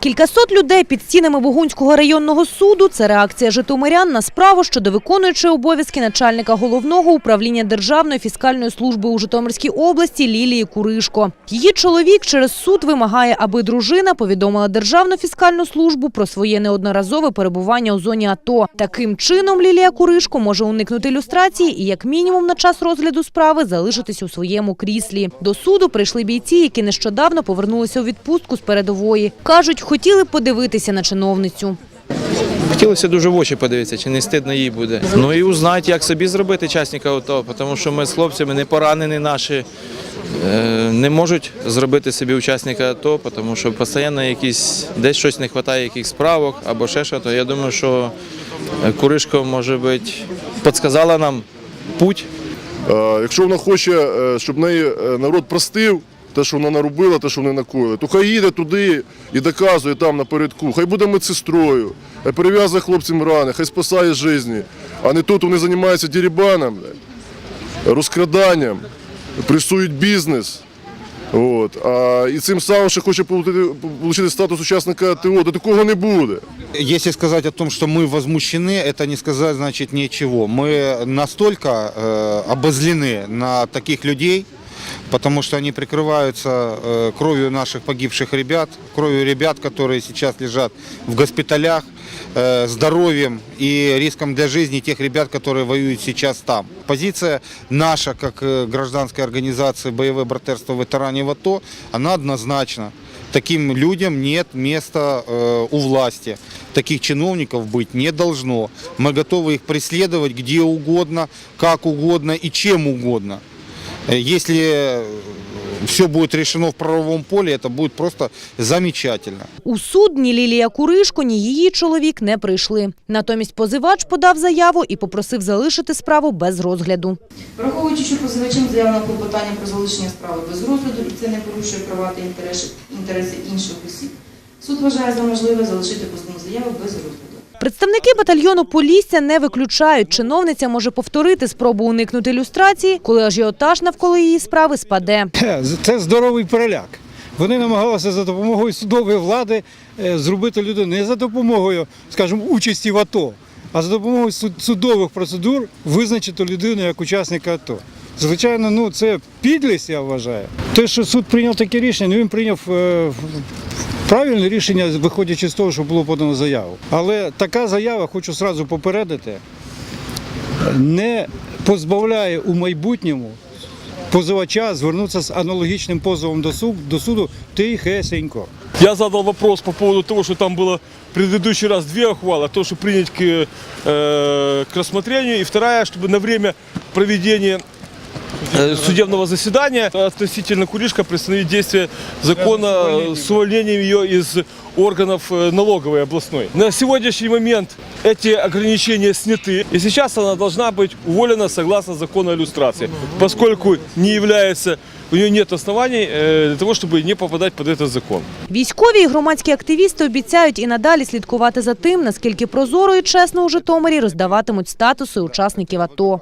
Кількасот людей під стінами Богунського районного суду – це реакція житомирян на справу щодо виконуючої обов'язки начальника головного управління Державної фіскальної служби у Житомирській області Лілії Куришко. Її чоловік через суд вимагає, аби дружина повідомила Державну фіскальну службу про своє неодноразове перебування у зоні АТО. Таким чином Лілія Куришко може уникнути люстрації і як мінімум на час розгляду справи залишитись у своєму кріслі. До суду прийшли бійці, які нещодавно повернулися у відпустку з передової. Кажуть, хотіли подивитися на чиновницю. Хотілося дуже в очі подивитися, чи не стидно їй буде. Ну і узнати, як собі зробити часника АТО, тому що ми з хлопцями не поранені наші, е, не можуть зробити собі учасника АТО, тому що постійно якісь, десь щось не вистачає, якихось справок або ще щось. Я думаю, що е, Куришко, може бути, підказала нам путь. Е, Якщо вона хоче, щоб неї народ простив те, що вона наробила, те, що вони накоїли, то хай їде туди і доказує там напередку. Хай буде медсестрою, хай перев'язує хлопцям рани, хай спасає життя. А не тут вони займаються дірібаном, блядь, розкраданням, пресують бізнес. От. А, і цим самим ще хоче отримати статус учасника АТО, до такого не буде. Если сказать о том, что мы возмущены, это не сказать значит ничего. Мы настолько э, обозлены на таких людей, потому что они прикрываются э, кровью наших погибших ребят, кровью ребят, которые сейчас лежат в госпиталях, э, здоровьем и риском для жизни тех ребят, которые воюют сейчас там. Позиция наша, как э, гражданской организации «Боевое братерство ветеранов АТО», она однозначна. Таким людям нет места у власти. Таких чиновников быть не должно. Мы готовы их преследовать где угодно, как угодно и чем угодно. Э, Если все будет решено в правовом поле, это будет просто замечательно. У суд ні Лілія Куришко, ні її чоловік не прийшли. Натомість позивач подав заяву і попросив залишити справу без розгляду. Враховуючи, що позивачем заявлено клопотання про залишення справи без розгляду і це не порушує права та інтереси, інтереси інших осіб, суд вважає за можливе залишити позовну заяву без розгляду. Представники батальйону Полісся не виключають, чиновниця може повторити спробу уникнути люстрації, коли ажіотаж навколо її справи спаде. Це здоровий переляк. Вони намагалися за допомогою судової влади е, зробити людину не за допомогою, скажімо, участі в АТО, а за допомогою судових процедур визначити людину як учасника АТО. Звичайно, ну це підлість, я вважаю. Те, що суд прийняв таке рішення, ну він прийняв е, правильне рішення, виходячи з того, що було подано заяву. Але така заява, хочу одразу попередити, не позбавляє у майбутньому позивача звернутися з аналогічним позовом до суду, до суду тихесенько. Я задал вопрос по поводу того, что там было в предыдущий раз две ухвалы, то, что принять к, э, к рассмотрению, и вторая, чтобы на время проведения э, судебного заседания относительно Куришка приостановить действие закона э, с увольнением ее из органов э, налоговой областной. На сегодняшний момент эти ограничения сняты, и сейчас она должна быть уволена согласно закону о иллюстрации, поскольку не является, у нее нет оснований э, для того, чтобы не попадать под этот закон. Військові і громадські активісти обіцяють і надалі слідкувати за тим, наскільки прозоро і чесно у Житомирі роздаватимуть статуси учасників АТО.